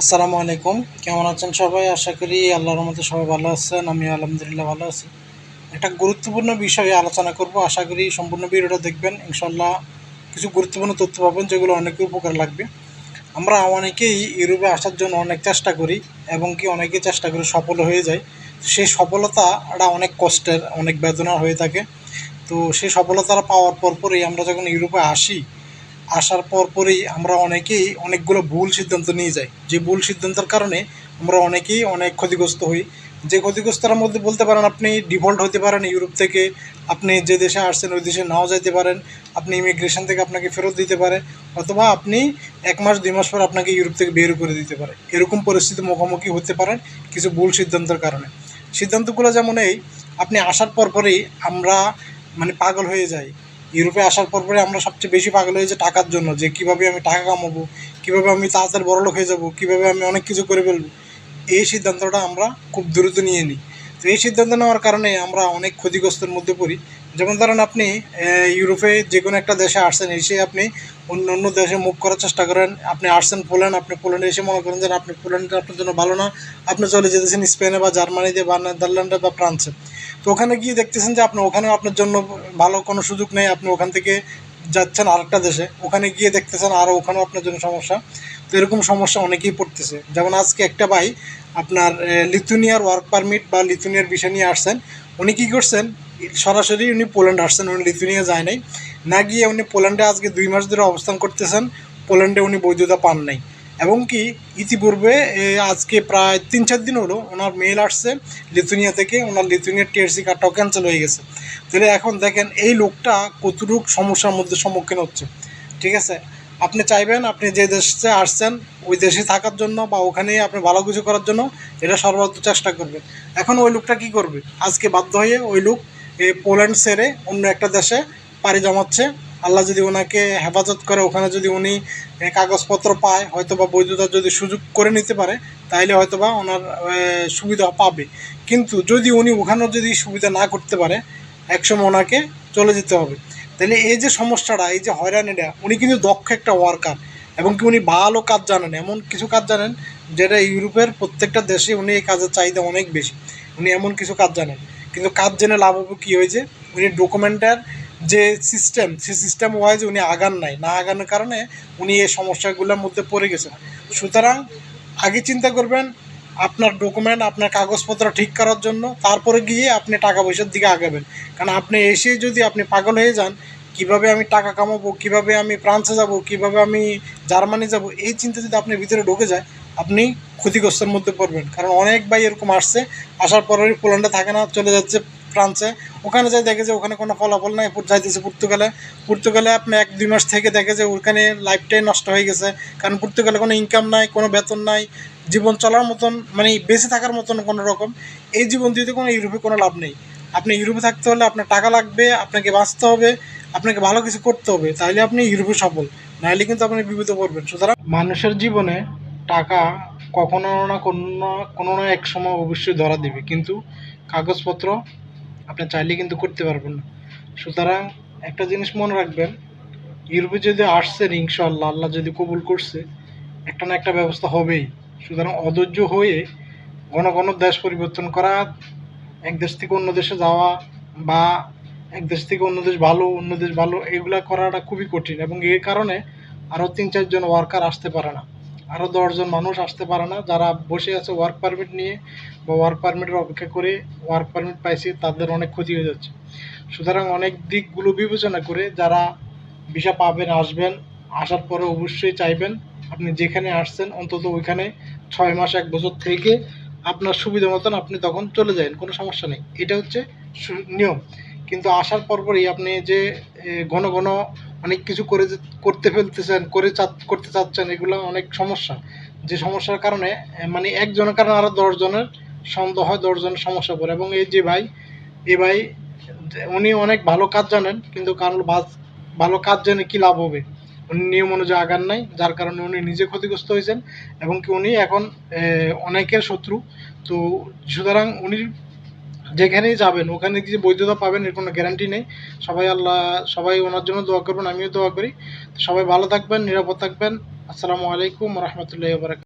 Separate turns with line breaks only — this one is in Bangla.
আসসালামু আলাইকুম। কেমন আছেন সবাই? আশা করি আল্লাহর রহমতে সবাই ভালো আছেন। আমি আলহামদুলিল্লাহ ভালো আছি। একটা গুরুত্বপূর্ণ বিষয়ে আলোচনা করব। আশা করি সম্পূর্ণ ভিডিওটা দেখবেন। ইনশাল্লাহ কিছু গুরুত্বপূর্ণ তথ্য পাবেন, যেগুলো অনেকের উপকার লাগবে। আমরা অনেকেই ইউরোপে আসার জন্য অনেক চেষ্টা করি এবং কি অনেকে চেষ্টা করে সফল হয়ে যায়। সেই সফলতাটা অনেক কষ্টের, অনেক বেদনা হয়ে থাকে। তো সেই সফলতাটা পাওয়ার পর পরই আমরা যখন ইউরোপে আসি আসার পর পরেই আমরা অনেকেই অনেকগুলো ভুল সিদ্ধান্ত নিয়ে যাই। যে ভুল সিদ্ধান্তের কারণে আমরা অনেকেই অনেক ক্ষতিগ্রস্ত হই। যে ক্ষতিগ্রস্তর মধ্যে বলতে পারেন, আপনি ডিফল্ট হতে পারেন ইউরোপ থেকে, আপনি যে দেশে আসছেন ওই দেশে নাও যাইতে পারেন, আপনি ইমিগ্রেশন থেকে আপনাকে ফেরত দিতে পারে, অথবা আপনি এক মাস, দুই মাস পর আপনাকে ইউরোপ থেকে বের করে দিতে পারে। এরকম পরিস্থিতি মুখোমুখি হতে পারেন কিছু ভুল সিদ্ধান্তের কারণে। সিদ্ধান্তগুলো যেমন এই, আপনি আসার পর পরেই আমরা মানে পাগল হয়ে যাই। ইউরোপে আসার পর পরে আমরা সবচেয়ে বেশি পাগল হয়েছে টাকার জন্য, যে কীভাবে আমি টাকা কামাবো, কীভাবে আমি তাড়াতাড়ি বড়লোক হয়ে যাব, কীভাবে আমি অনেক কিছু করে ফেলব, এই সিদ্ধান্তটা আমরা খুব দ্রুত নিয়ে নিই। তো এই সিদ্ধান্ত নেওয়ার কারণে আমরা অনেক ক্ষতিগ্রস্তের মধ্যে পড়ি। যেমন ধরেন আপনি ইউরোপে যে কোনো একটা দেশে আসছেন, এসে আপনি অন্য অন্য দেশে মুভ করার চেষ্টা করেন, আপনি আসছেন পোল্যান্ড, আপনি পোল্যান্ডে এসে মনে করেন যে আপনি পোল্যান্ডটা আপনার জন্য ভালো না, আপনি চলে যেতেছেন স্পেনে বা জার্মানিতে বা নেদারল্যান্ডে বা ফ্রান্সে। তো ওখানে গিয়ে দেখতেছেন যে আপনি ওখানেও আপনার জন্য ভালো কোনো সুযোগ নেই, আপনি ওখান থেকে যাচ্ছেন আরেকটা দেশে। ওখানে গিয়ে দেখতেছেন আরও ওখানেও আপনার জন্য সমস্যা। তো এরকম সমস্যা অনেকেই পড়তেছে। যেমন আজকে একটা ভাই আপনার লিথুনিয়ার ওয়ার্ক পারমিট বা লিথুনিয়ার বিষয় নিয়ে আসছেন। উনি কী করছেন? সরাসরি উনি পোল্যান্ড আসছেন, উনি লিথুনিয়া যায় নাই। না গিয়ে উনি পোল্যান্ডে আজকে দুই মাস ধরে অবস্থান করতেছেন। পোল্যান্ডে উনি বৈধতা পান নাই। এবং কি ইতিপূর্বে আজকে প্রায় তিন চার দিন হলো ওনার মেল আসছে লিথুনিয়া থেকে, ওনার লিথুনিয়ার টিআরসি কার্ডটাও ক্যান্সেল হয়ে গেছে। তাহলে এখন দেখেন এই লোকটা কতটুক সমস্যার মধ্যে সম্মুখীন হচ্ছে। ঠিক আছে? আপনি চাইবেন আপনি যে দেশে আসছেন, ওই দেশে থাকার জন্য বা ওখানে আপনি ভালো কিছু করার জন্য এটা সর্বোচ্চ চেষ্টা করবেন। এখন ওই লোকটা কি করবে? আজকে বাধ্য হয়ে ওই লোক পোল্যান্ড সেরে অন্য একটা দেশে পাড়ি জমাচ্ছে। আল্লাহ যদি ওনাকে হেফাজত করে, ওখানে যদি উনি কাগজপত্র পায় হয়তো বা বৈধতার যদি সুযোগ করে নিতে পারে তাহলে হয়তো বা ওনার সুবিধা পাবে। কিন্তু যদি উনি ওখানেও যদি সুবিধা না করতে পারে, একসময় ওনাকে চলে যেতে হবে। তাহলে এই যে সমস্যাটা, এই যে হয়রানিটা, উনি কিন্তু দক্ষ একটা ওয়ার্কার এবং কি উনি ভালো কাজ জানেন। এমন কিছু কাজ জানেন যেটা ইউরোপের প্রত্যেকটা দেশে উনি এই কাজের চাহিদা অনেক বেশি। উনি এমন কিছু কাজ জানেন। কিন্তু কাজ জেনে লাভ হবে কী? হয়েছে উনি ডকুমেন্টের যে সিস্টেম সেই সিস্টেম ওয়াইজ উনি আগান নাই। না আগানোর কারণে উনি এই সমস্যাগুলোর মধ্যে পড়ে গেছেন। সুতরাং আগে চিন্তা করবেন, আপনার ডকুমেন্ট আপনার কাগজপত্র ঠিক করার জন্য, তারপরে গিয়ে আপনি টাকা পয়সার দিকে আগাবেন। কারণ আপনি এসে যদি আপনি পাগল হয়ে যান, কীভাবে আমি টাকা কামাবো, কীভাবে আমি ফ্রান্সে যাব, কীভাবে আমি জার্মানি যাব, এই চিন্তা যদি আপনি ভিতরে ঢুকে যায়, আপনি ক্ষতিগ্রস্তের মধ্যে পড়বেন। কারণ অনেক ভাই এরকম আসছে, আসার পরে পোল্যান্ডে থাকে না, চলে যাচ্ছে ফ্রান্সে ওখানে যাই দেখে যে ওখানে কোনো ফলাফল নাই যাইতেছে পর্তুগালে। পর্তুগালে আপনি এক, দুই মাস থেকে দেখে যে ওখানে লাইফটাই নষ্ট হয়ে গেছে। কারণ পর্তুগালে কোনো ইনকাম নাই, কোনো বেতন নাই, জীবন চলার মতন মানে বেঁচে থাকার মতন কোনো রকম। এই জীবন দিতে কোনো ইউরোপে কোনো লাভ নেই। আপনি ইউরোপে থাকতে হলে আপনার টাকা লাগবে, আপনাকে বাঁচতে হবে, আপনাকে ভালো কিছু করতে হবে। তাহলে আপনি ইউরোপে সফল নাহলে কিন্তু আপনি বিপদে পড়বেন। সুতরাং মানুষের জীবনে টাকা কখনো না কোনো না কোনো না এক সময় অবশ্যই ধরা দিবে। কিন্তু কাগজপত্র আপনি চাইলে কিন্তু করতে পারবেন না। সুতরাং একটা জিনিস মনে রাখবেন ইউরোপে যদি আসছেন ইনশাল্লাহ আল্লাহ যদি কবুল করছে, একটা না একটা ব্যবস্থা হবেই। সুতরাং অধৈর্য হয়ে ঘন ঘন দেশ পরিবর্তন করা, এক দেশ থেকে অন্য দেশে যাওয়া বা এক দেশ থেকে অন্য দেশ ভালো, অন্য দেশ ভালো, এগুলা করাটা খুবই কঠিন এবং এর কারণে আরও তিন চারজন ওয়ার্কার আসতে পারে না। আরও দশজন মানুষ আসতে পারে না। যারা বসে আছে ওয়ার্ক পারমিট নিয়ে বা ওয়ার্ক পারমিটের অপেক্ষা করে ওয়ার্ক পারমিট পাইছে, তাদের অনেক ক্ষতি হয়ে যাচ্ছে। সুতরাং অনেক দিকগুলো বিবেচনা করে যারা ভিসা পাবেন, আসবেন, আসার পরে অবশ্যই চাইবেন আপনি যেখানে আসছেন, অন্তত ওইখানে ছয় মাস, এক বছর থেকে আপনার সুবিধা মতন আপনি তখন চলে যাবেন, কোনো সমস্যা নেই। এটা হচ্ছে নিয়ম। কিন্তু আসার পরপরই আপনি যে ঘন ঘন অনেক কিছু করে করতে ফেলতেছেন, করে করতে চাচ্ছেন, এগুলো অনেক সমস্যা। যে সমস্যার কারণে মানে একজনের কারণে আরও দশজনের সন্দেহ হয় দশজনের সমস্যা পড়ে। এবং এই যে ভাই, এ ভাই, উনি অনেক ভালো কাজ জানেন, কিন্তু কারণ বাস- ভালো কাজ জেনে কি লাভ হবে? উনি নিয়ম অনুযায়ী আগান নাই, যার কারণে উনি নিজে ক্ষতিগ্রস্ত হয়েছেন, এবং কি উনি এখন অনেকের শত্রু। তো সুতরাং উনি যেখানেই যাবেন, ওখানে কিছু বৈধতা পাবেন এর কোনো গ্যারান্টি নেই। সবাই আল্লাহ, সবাই ওনার জন্য দোয়া করবেন, আমিও দোয়া করি। সবাই ভালো থাকবেন, নিরাপদ থাকবেন। আসসালামু আলাইকুম রহমতুল্লাহ বারাক